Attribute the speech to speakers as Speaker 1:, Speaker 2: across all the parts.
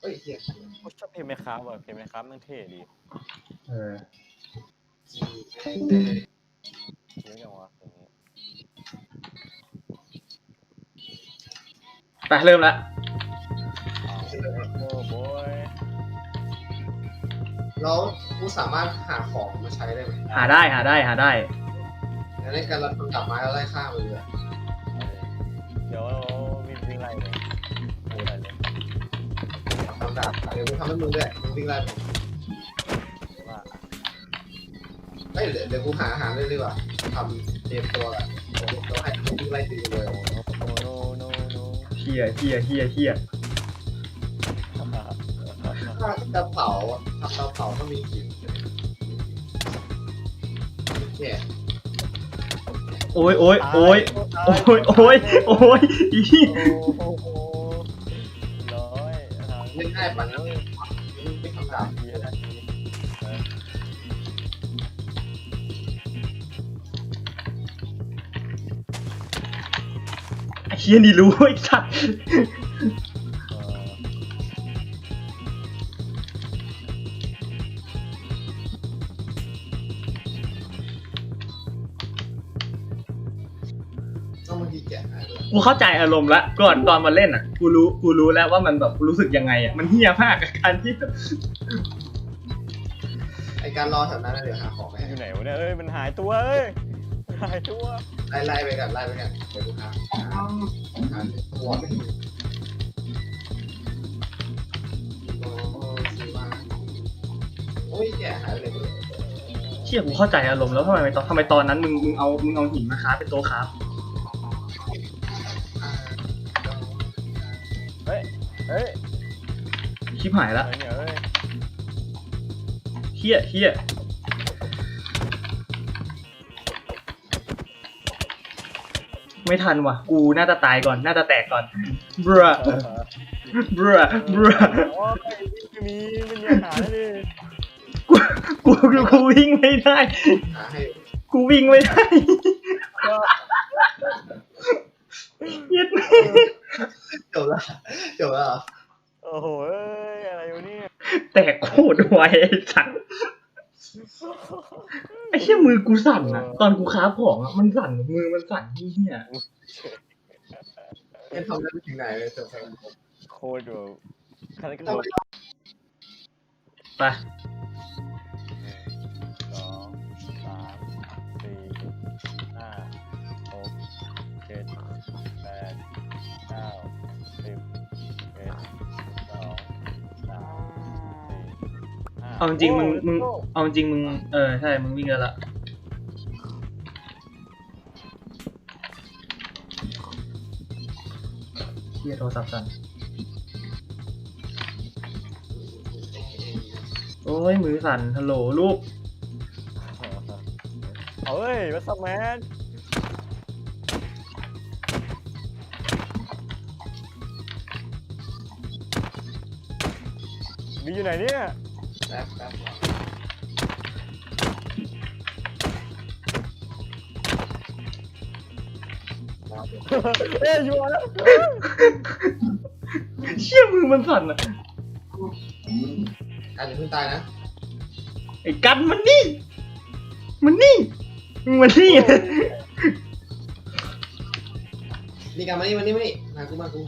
Speaker 1: เฮ้ยเฮีย
Speaker 2: กูชอบเพลงไหมครับว่ะเพลงไหมครับมันเท่ดี
Speaker 3: เออ
Speaker 2: เท่จังวะเพลงนี้
Speaker 3: ไปเริ่มละ
Speaker 2: โอ้โบย
Speaker 1: แล้วกูสามารถหาของมาใช้ได้ไหม
Speaker 3: หาได้หาได้หาได้
Speaker 1: ในการรับคนกลับไม้แล้วไล่ฆ่ามันเลย
Speaker 2: เดี๋ยววิ่งวิ่ ดา
Speaker 1: บเดี๋ยวกูทำให้มึงด้วยมึงวิ่งไล่ผม
Speaker 2: ว่า
Speaker 1: เฮ้ยเดี๋ยวเดี๋ยวกูหาอาหารเลยดีกว่าทำเตรียมตัวกันเราให้มึงวิ่งไล่ตีเลย
Speaker 2: โอ้โนโนโน
Speaker 3: เฮียเฮียเฮียเฮีย
Speaker 1: ถ้าจะเผาทำเตาเผาต้องมีหินเนี่ย
Speaker 3: โอ้ยโอ้ยโอ้ยโอ้ยโอ้ยโอ้ยอี
Speaker 2: โอ้โหร้อย
Speaker 1: เล่นง่ายปะนะไม่ทำดาบ
Speaker 2: ดีนะ
Speaker 3: ไอ้เฮียนี่รู้ไอ้สัตว์
Speaker 1: ต้องมาดีแกะหายเลย
Speaker 3: กูเข้าใจอารมณ์ละก่อนตอนมาเล่นอะ กูรู้กูรู้แล้วว่ามันแบบรู้สึกยังไงอะมันเฮียมากกับการที่แบบ
Speaker 1: ไอการรอแถวนั้นเดี๋ยวหาของไป
Speaker 2: อยู่ไหนวะเนี่ยเอ้ย มันหายตัวเอ้ยหายตัว
Speaker 1: ไล่ไล่ไปกันไล่ไปกันเดี๋ยวกูหาหาหาตัวไม่มีโอ้ซื้อมาโอ้ยแกะหายไปเลย
Speaker 3: เชี่ยกูเข้าใจอารมณ์แล้วทำไมตอนทำไมตอนนั้นมึงมึงเอามึงเอาหินมาค้าเป็นโต๊ะค้า
Speaker 2: เเฮ้ย
Speaker 3: ชิบหายละ
Speaker 2: อะไรเนี่ยเอ้ย
Speaker 3: เฮียเฮียไม่ทันว่ะ กูน่าจะตายก่อน น่าจะแตกก่อนบรบรบร
Speaker 2: โอ้ยไม่มีไม่มีอาหารเลย
Speaker 3: กูกูกูวิ่งไม่ได้
Speaker 1: หาให้
Speaker 3: กูวิ่งไม่ได้เหี้ย็ดแม่
Speaker 1: จ บแล้วจบแล้วเหรอ
Speaker 2: โอ้โหเอ้ยอะไรวะเนี่ย
Speaker 3: แตกโคตรไวไอ้สัตว์ไอ้เชี่ยมือกูสั่นอะตอนกูค้าของอะมันสั่นมือมันสั่นเฮีย
Speaker 1: ยังทำได้ไม่ถึงไหนเลยจบแล้ว
Speaker 2: โคตรแบบขนาดกระโดด
Speaker 3: ไป
Speaker 2: สองสามสี่ห้าหกเจ็ดแปดเก้า สิบเอ็ดสองสามสี่ห้า
Speaker 3: เอาจริงๆมึงมึง
Speaker 2: โอ้
Speaker 3: เอาจริงๆมึงเออใช่มึงวิ่งแล้วละเฮียโทรศัพท์สั่นโอ้ยมือสั่นฮัลโหลลูก
Speaker 2: เอาเฮ้ยวัสแมน มีอยู่ไหนเนี่ย
Speaker 1: แป๊บแป๊บ
Speaker 2: เอ้ยอยู่แล้ว
Speaker 3: เชี่ยมือมันสั่นอะ
Speaker 1: การอย่าเพิ่งตายนะ
Speaker 3: ไอ้กันมันนี่ มันนี่มึงมันนี่
Speaker 1: นี่การมานี่มานี่มานี่มากูมากู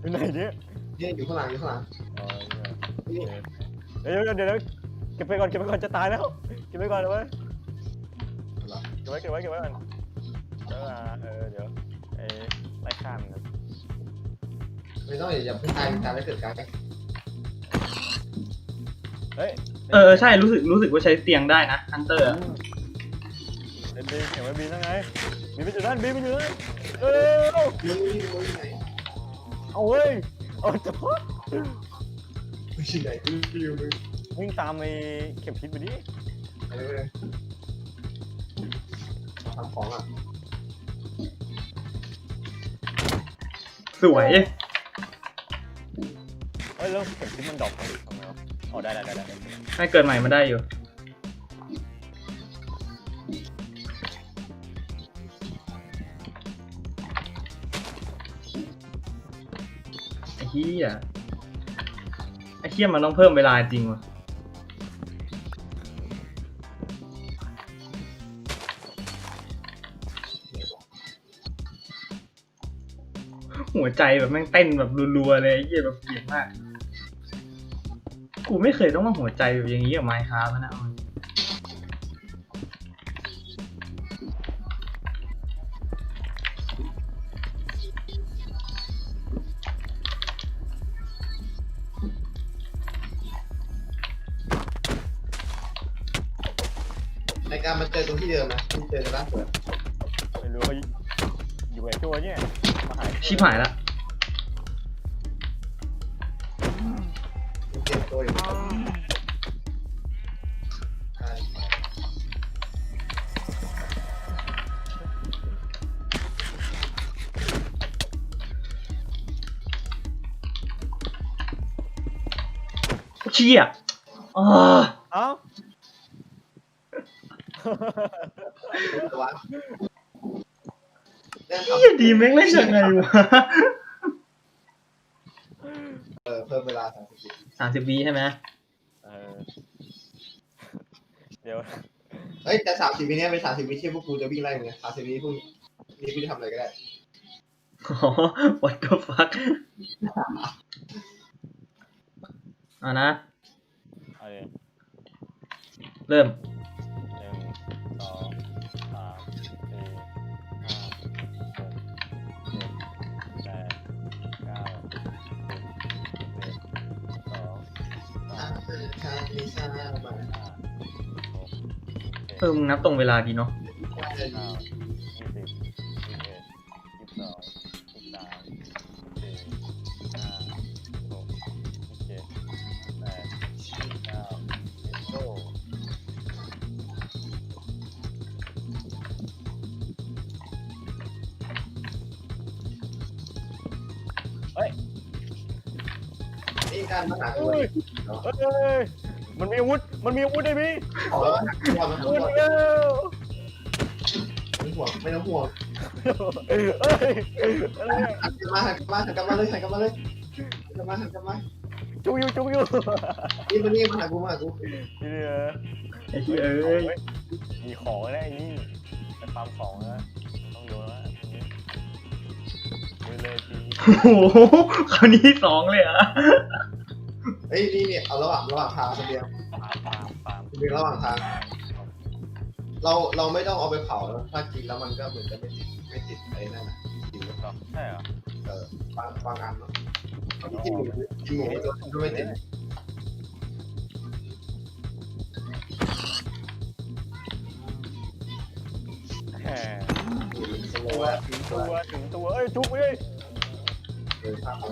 Speaker 2: อยู่ไหนเนี่ย
Speaker 1: เนี่ยอยู่ข้างหลังอยู่ข้างหลัง
Speaker 2: อ๋อ
Speaker 1: นี่
Speaker 2: เดี๋ยวเดี๋ยวเดี๋ยวเก็บไปก่อนเก็บไปก่อนจะตายแล้ว เก็บไปก่อนเลยเว้ยเก็บไว้เก็บไว้เก็บไว้ก่อนเดี๋ยวอะเออเดี๋ยวไอ้ไล่ข้ามกัน
Speaker 1: ไม่ต้องอย่าอย่าเพิ่งตายตายแล้วเกิดการ
Speaker 2: เฮ้ย
Speaker 3: เออใช่รู้สึกรู้สึกว่าใช้เตียงได้นะฮันเตอร์
Speaker 2: เล่นบีเห็นไหมบีนั่งไงบีไปอยู่นั่นบีไปอยู่นั่นเออ
Speaker 1: มึงนี่มึงไหน
Speaker 2: เอาเว้ยเอาจะ
Speaker 1: มึงที่ไหนกูอยู่มึง
Speaker 2: วิ่งตามไอ้เข็มทิศไปดิ
Speaker 1: อะไรไปเลยทำของอะ
Speaker 3: สวย
Speaker 2: เฮ้ยแล้วเข็มทิศมันดรอปทำไมวะอ๋อได้ได้ได้ได้
Speaker 3: ให้เกิดใหม่มาได้อยู่ ไอ้เหี้ยไอ้ เทียมันต้องเพิ่มเวลาจริงวะหัวใจแบบแม่งเต้นแบบรัวๆเลยเยี่ยแบบเบียดมาก กูไม่เคยต้องมาหัวใจแบบอย่างนี้กับไมค์ครันะเอา
Speaker 1: ในการมาเจอตรงที่เดิมนะที่เจอกันล่าสุด
Speaker 2: ไม่รู้ว่าอยู่ไอ้ตัวเนี่ยมาหาย
Speaker 3: ชิบหายละ
Speaker 1: มันเตรียมตัวอยู่ใช่
Speaker 3: เชี่ยอ๋อ
Speaker 2: เอ้า
Speaker 1: ตั ววะเล่น
Speaker 3: เหี้ยดีแม่งเล่นยังไงวะ
Speaker 1: เออเพิ่มเวลาสามสิบวิ
Speaker 3: สามสิบวิใช่ไหม
Speaker 2: เออเดี๋ยว
Speaker 1: เฮ้ยแต่สามสิบวิเนี้ยเป็นสามสิบวิที่พวกกูจะวิ่งไล่มึงไงสามสิบวิพวกนี้กูจะทำอะไรก็ได้
Speaker 3: อ๋อ what the fuck อ่านะ
Speaker 2: เอาเลย
Speaker 3: เริ่ม
Speaker 2: เออมึ
Speaker 3: งนับตรงเวลาดีเนาะ
Speaker 2: เก้ายี่สิบยี่สิบเอ็ดยี่สิบสองยี่สิบสามสี่ห้าหกเจ็ดแปดเก้าสิบโต้
Speaker 1: นี่การมาหากู
Speaker 2: อุ้ยเอ้ยมันมีอาวุธ มันมีอาวุธไอ้พี่
Speaker 1: ขอแล้วนะมัน
Speaker 2: อาวุธ
Speaker 1: ห่วง
Speaker 2: เอ้ย
Speaker 1: ไม่ห่วงไม่ต้องห่วง
Speaker 2: เอ้ยอะไรเนี่ย
Speaker 1: หันกลับมาหันกลับมาหันกลับมาเลยหันกลับมาเลยหันกลับมาหันกลับมา
Speaker 2: จุกอยู่จุกอยู่
Speaker 1: นี่มานี่มาหากูมาหากู
Speaker 2: นี่เนี่ย
Speaker 3: ไอ้เหี้ยเอ้ย
Speaker 2: มีของแล้วไอ้นี่ไปฟาร์มของแล้วต้องโดนแล้วนี่เลยที
Speaker 3: โอ้โหคราวนี้สองเลยเหรอะ
Speaker 1: เฮ้ยนี่เนี่ยเอาระหว่างระหว่างทางคนเดียว
Speaker 2: ฟาร์มฟาร์ มฟาร์ม
Speaker 1: คนเดียวระหว่างทาง เราเราไม่ต้องเอาไปเผาแล้วถ้ากินแล้วมันก็เหมือนจะไม่ติดไม่ติดไอ้นั่นนะกินแล้ว
Speaker 2: เหรอใช่เหรอ
Speaker 1: เออบางบางอันเนาะกินหมูกินหมูไม่ก็ไม่ติด
Speaker 2: แหม
Speaker 1: สโล
Speaker 2: ตัว
Speaker 1: ว์
Speaker 2: ถึงตัวถึงตัวเอ้ยจุกเอ้ย
Speaker 1: เลยภาพขอ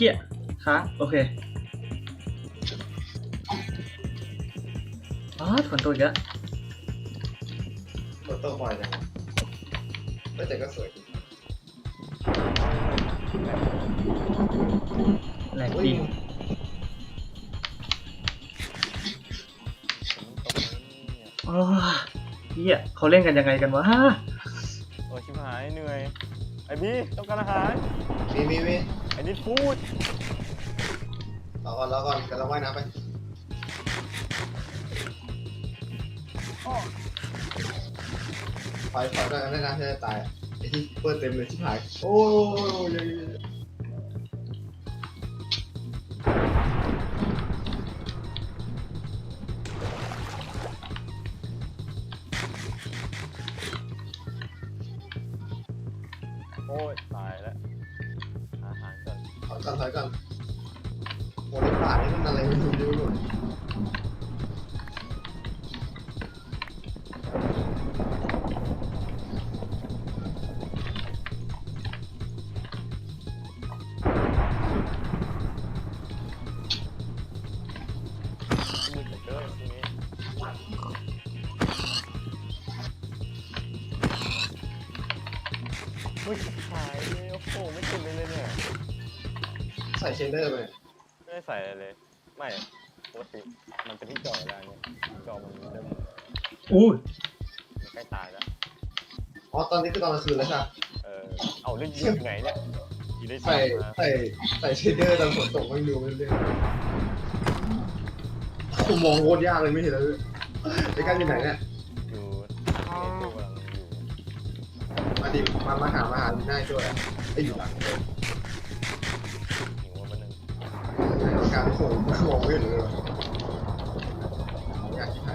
Speaker 3: โอ้ยเหี้ยค้างโอเคอ๋อฝนตกอีกแล้ว
Speaker 1: โฟโต้บอยจังก็แต่ก็สวยดี
Speaker 3: แหลก
Speaker 1: เฮ้ย
Speaker 3: ดิน
Speaker 2: ผมตรงนี้เนี่ย
Speaker 3: อ๋อเหี้ยเขาเล่นกันยังไงกันวะ
Speaker 2: โอ้ชิบหายเหนื่อย ไอ้พี่ต้องการอาหาร
Speaker 1: มีมีมี
Speaker 2: ไอ้นิดฟูด
Speaker 1: รอก่อนรอก่อนกำลังว่ายน้ำไปไฟไฟด้วยกันได้นะจะตายไอ้ที่เปิดเต็มเลยชิบหาย โอ้ย
Speaker 2: อุ้ยหา
Speaker 1: ย
Speaker 2: เลยโอ้โหไม่ติดเลยเลยเนี่ย
Speaker 1: ใส่เชนเดอร์ไป
Speaker 2: ไม่ได้ใส่อะไรเลย ไม่ปกติมันเป็นที่จอดแล้วเนี่ยจอมันเริ่ม
Speaker 3: อู้ย
Speaker 2: ใกล้ตายแล้ว
Speaker 1: อ๋อตอนนี้คือตอนกลางคืนแล้วใช่ไหม
Speaker 2: เออเอาเรื่องยืดไงเนี่ยอยู่ได้
Speaker 1: ใส่
Speaker 2: ใส่มา
Speaker 1: ใส่ใส่เชนเดอร์ตอนฝนตกไม่ดูไม่เรื่องผมมองโคตรยากเลยไม่เห็นเลยไอ้กันอยู่ไหนเนี่ย
Speaker 2: อยู่
Speaker 1: ดิมามาหามาหาได้ช่วยไอ้อยู่หลังเลย
Speaker 2: หิวมันนึง
Speaker 1: การที่ผมมองไม่เห็นเลยอยากที่ไหน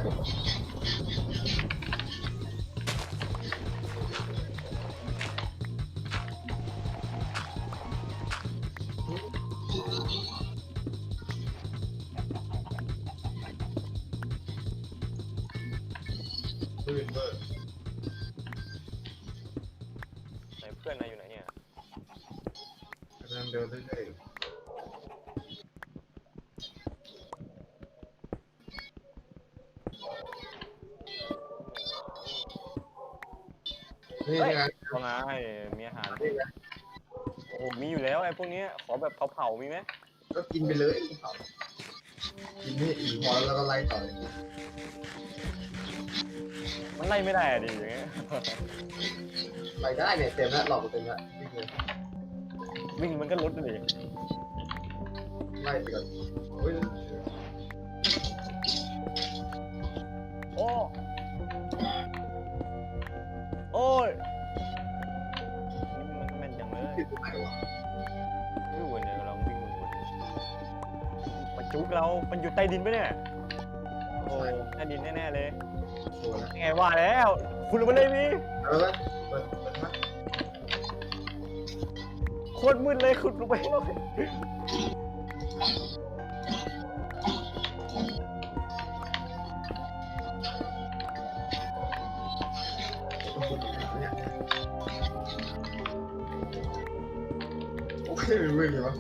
Speaker 2: พวกเนี้ยขอแบบเผาๆมีไหม
Speaker 1: ก็กินไปเลยกินให้อิ่มพอแล้วก็ไล่ต่อ
Speaker 2: มันไล่ไม่ได้อะดิอย่างเงี้ย
Speaker 1: ไล่ได้เนี่ยเต็มแล้วหลอกเต็มแล้วนี่คือ
Speaker 2: วิ่งมันก็ลดเลย
Speaker 1: ไล่ไปก่อนโอ้ย
Speaker 2: โอ้โอ้ยนี่มันก็แม่นจังเลย จุกเรา มันอยู่ใต้ดินปะเนี่ย โอ้ใต้ดินแน่ๆเลย
Speaker 1: ตัวแล้ว
Speaker 2: ยังไงว่าแล้วคุณลงมาเลยพี่
Speaker 1: แล้วก็เปิดเปิดมา
Speaker 2: โคตรมืดเลยขุดลงไปหน่อย
Speaker 1: เนี่ยโอเคเป็นเรื่องเลยวะ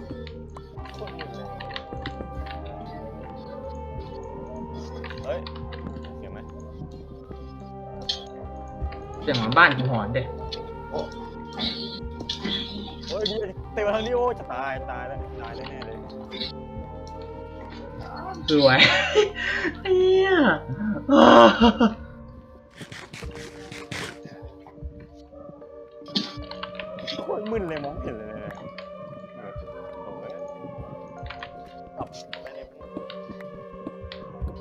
Speaker 2: เสียง
Speaker 3: เหมือนบ้านกูหอนเด็
Speaker 1: โอ้
Speaker 2: เฮ้ยพี่เตะมาทางนี้โอ้จะตายตายแล้วตายแน่ๆเลย
Speaker 3: สวยเฮียอ้า
Speaker 2: โคตรมึนเลยมองไม่เห็นเลยเนี่ยปรับไปเนี่ย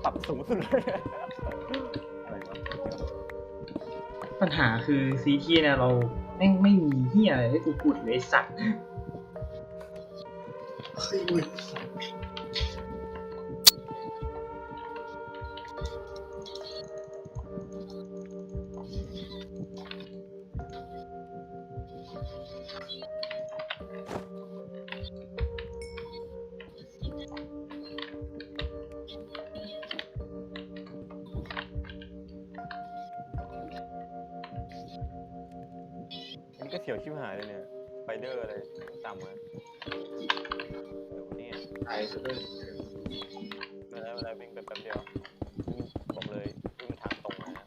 Speaker 2: ปรับสูงสุดเลย
Speaker 3: ปัญหาคือซีทีเนี่ยเราแม่งไม่มีเฮียอะไรให้กูพูดเลยไอสัตว์
Speaker 2: ก็เสียวชิบหายเลยเนี่ยไฟเดอร์อะไรต่ำมาเดี๋ยวเนี่ย
Speaker 1: ตายซะด้วย
Speaker 2: มาแล้วมาแล้ววิ่งไปแป๊บเดียววิ่งบอกเลยวิ่งทางตรงนะ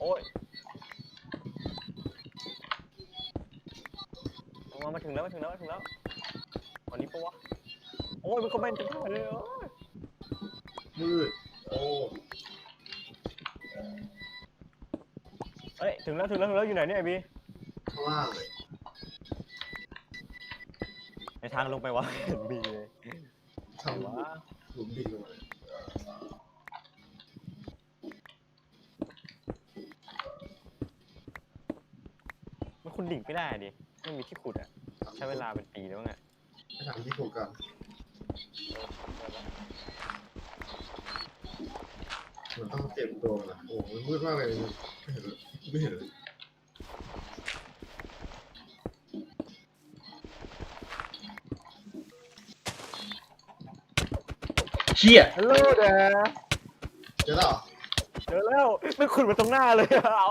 Speaker 2: โอ้ยมามาถึงแล้วมาถึงแล้วมาถึงแล้ววันนี้ปะวะโอ้ยมันคอมเมนต์จังเลยโอ้ ย
Speaker 1: มืดโอ้
Speaker 2: เอ้ยถึงแล้วถึงแล้วถึงแล้วอยู่ไหนเนี่ยไอบี
Speaker 1: ข้างล่างเลย
Speaker 2: ในทางลงไปวะ เห็นบีเลย
Speaker 1: ทำ
Speaker 2: วะ
Speaker 1: ว่าหลุมดินลงมา
Speaker 2: มันคุณดิ่งไม่ได้ดิไม่มีที่ขุดอะใช้เวลาเป็นปีแล้วไง
Speaker 1: ไปทำที่โครงการ มันต้องเตรียมตัวนะโอ้มันมืดมากเลยไม่เห็นเลยไม่เห็นเลย
Speaker 3: เชี่ย
Speaker 2: ฮัลโหลเด้อ
Speaker 1: เจอแล้วเหรอ
Speaker 2: เจอแล้วไม่ขุดมาตรงหน้าเลยเอา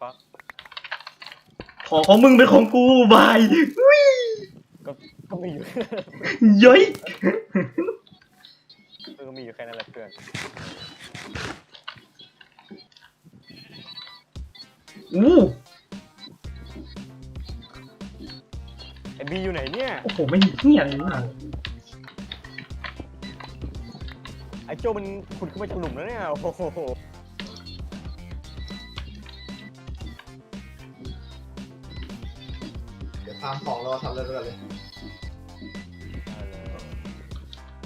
Speaker 2: ฟัก
Speaker 3: ของของมึงเป็นของกูบายอุ้ย
Speaker 2: ก็ก็ไม่อยู่
Speaker 3: เย้ย
Speaker 2: พื่อน
Speaker 3: อู้
Speaker 2: ไอบีอยู่ไหนเนี่ย
Speaker 3: โอ้โหไม่เหี้ยเลยว่ะ
Speaker 2: ไอโจมันขุดขึ้นมาจากหลุมแล้วเนี่ย โอ้โห
Speaker 1: เดี๋ยวตามของเราทำเรื่อยๆเลย
Speaker 2: เอาเลย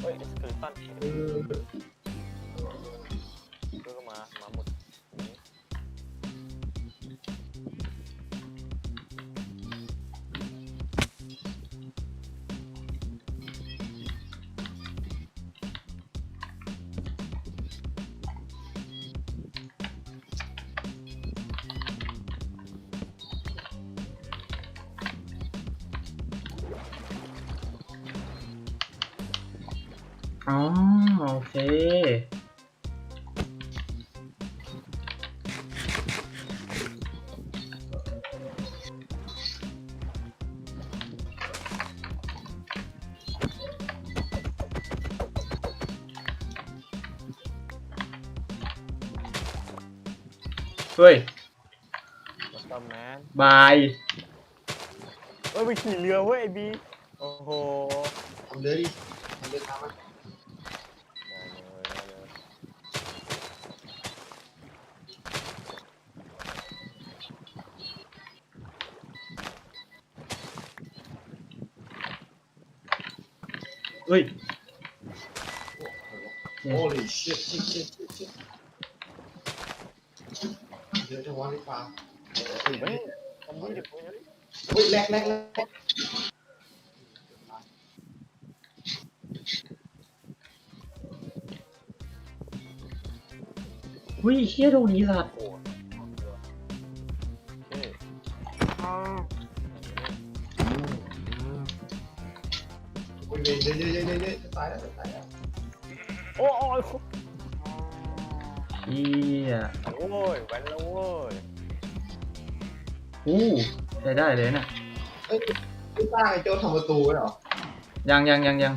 Speaker 2: เฮ้ยสเเฮ้
Speaker 3: ย
Speaker 2: มาซัมแมน
Speaker 3: บาย
Speaker 2: เฮ้ยไปขี่เรือเว้ยไอบี โอ้โห
Speaker 1: ทำเรื่อยดิทำเรื่อยตามมัน
Speaker 2: ได้เลยได้เลย
Speaker 3: เฮ้ย
Speaker 1: โอ้โหชิตชิตชิตชิต เดี๋ยวจะวางดีกว่า
Speaker 2: เฮ้ยทำมือดิบเลย
Speaker 1: เฮ้ยแรกแรกแรก
Speaker 3: เฮ้ยเชี่ยโดนนี้สัตว์
Speaker 2: โอ้โหเฮ้ย
Speaker 1: อ้ยเยวเยวเยวเยวเยวจะตายแล้วจะตายแล้ว
Speaker 2: โอ้ย
Speaker 3: เฮีย
Speaker 2: โอ้ยแวนแล้ วเว้ย
Speaker 3: อู้ใช้ได้เลยน่ะ
Speaker 1: เอ้ยพี่ต้าไอ้โจ้ทำประตูไว้เหรอ
Speaker 3: ยังยังยังยัง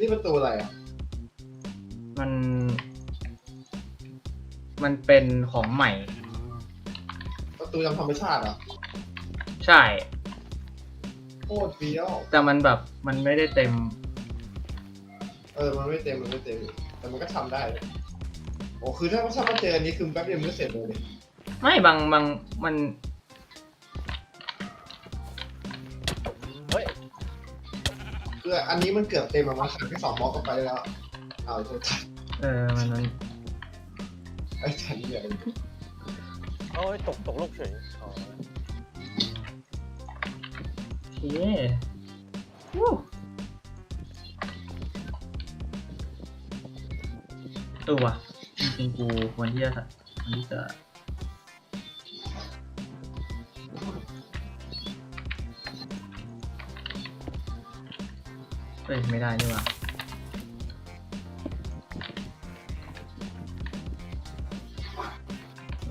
Speaker 1: นี่ประตูอะไรอะ
Speaker 3: มัน มันเป็นของใหม่
Speaker 1: ประตูตามธรรมชาติเหรอ
Speaker 3: ใช่
Speaker 1: โคตรเฟี้ยว
Speaker 3: แต่มันแบบมันไม่ได้เต็ม
Speaker 1: เออมันไม่เต็มมันไม่เต็ม แต่มันก็ทำได้ โอ้คือถ้าถ้ามาเจออันนี้คือแป๊บเดียวมันก็เสร็จเลยดิ
Speaker 3: ไม่บางบางมัน
Speaker 2: เฮ้ย
Speaker 1: คืออันนี้มันเกือบเต็มอะมันขาดแค่สองบล็อกก็ไปได้แล้ว เอาไอ้ตัวทัน
Speaker 3: เออมันมัน
Speaker 1: ไอ้ทันเนี่ย
Speaker 2: โอ้ยตกตกลูกเฉยอ๋อ
Speaker 3: โอเควู้เออว่ะ จริงกูควรที่จะควรที่จะเอ้ยไม่ได้นี่หว่า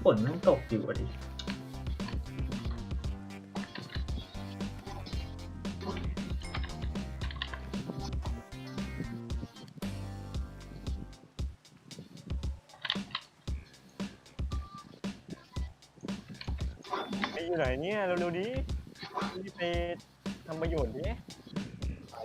Speaker 3: ฝนมันตกอยู่อะดิ
Speaker 2: อยู่ไหนเนี่ยเร็วๆดิรีบไปทำประโยชน์ดิ
Speaker 1: ไป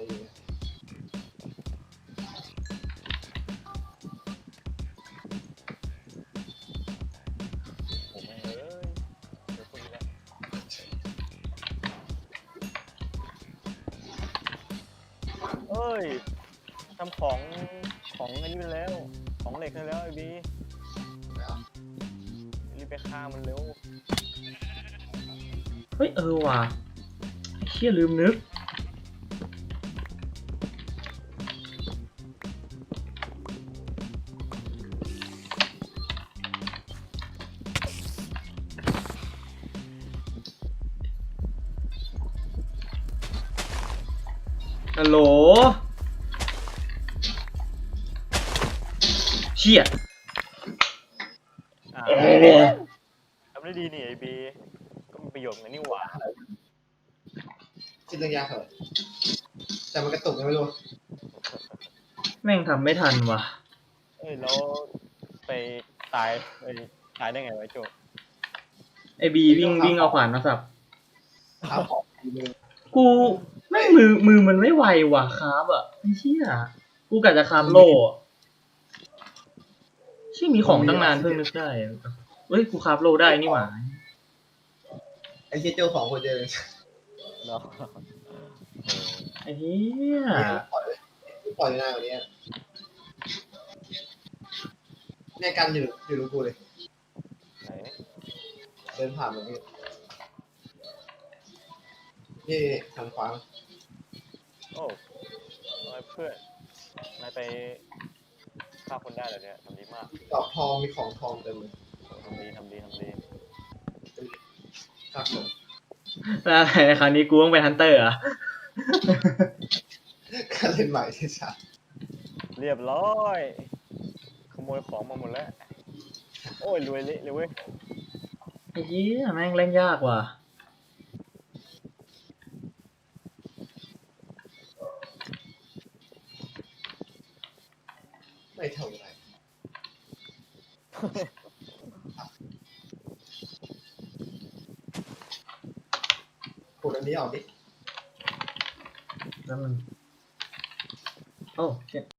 Speaker 3: เชี่ยลืมนึก ฮัลโหล เชี่ย
Speaker 2: อ่า
Speaker 3: เออ
Speaker 2: ทำได้ดีนี่ไอบีก็มีประโยชน์เหมือนนี่หว่า
Speaker 1: คิดเรื่องยากเถอะ แต่มันกระตุกยังไม่รู้
Speaker 3: แม่งทำไม่ทันว่ะ
Speaker 2: เอ้ยแล้วไปตายเอ้ยตายได้ไงวะไอ้โจ
Speaker 3: ไอบีวิ่งวิ่งเอาขวานมาสับ
Speaker 1: ครับของทีนึง
Speaker 3: กูแม่งมือมือมันไม่ไวว่ะครับอะไอ้เชี่ยกูกะจะคาบโลอะชื่อมีของตั้งนานเพิ่งนึกได้เฮ้ยกูคาบโลได้นี่หว่า
Speaker 1: ไอ้เชี่ยเจ้าของคนเจอ
Speaker 2: เนาะ
Speaker 3: ไอ้เหี้ย
Speaker 1: ปล่อยเล ยปล่อยหน้าวันนี้เนี่ยกันอยู่อยู่ตรงกูเลย
Speaker 2: ไหน
Speaker 1: เดินผ่านมาพี่นี่ทางขวา
Speaker 2: โอ้ทำไมเพื่อนนายไปฆ่าคนได้เหรอเนี่ยทำดีมาก
Speaker 1: ดอกทองมีของทองเต็มเลย
Speaker 2: ทำดีทำดีทำดี
Speaker 1: ครับผม
Speaker 3: แล้วอะไรคราวนี้กูต้องเป็นฮันเตอร์เหรอะ
Speaker 1: การเล่นใหม่ที่ชัด
Speaker 2: เรียบร้อย ขโมยของมาหมดแล้ว โอ้ยรวยเละเลยเว้ย
Speaker 3: ไอ้เหี้ยแม่งเล่นยากว่ะ
Speaker 1: ไม่เท่าไหร่ขุดอันนี้ออกดิ
Speaker 3: แล้วมัน โอ้เจ็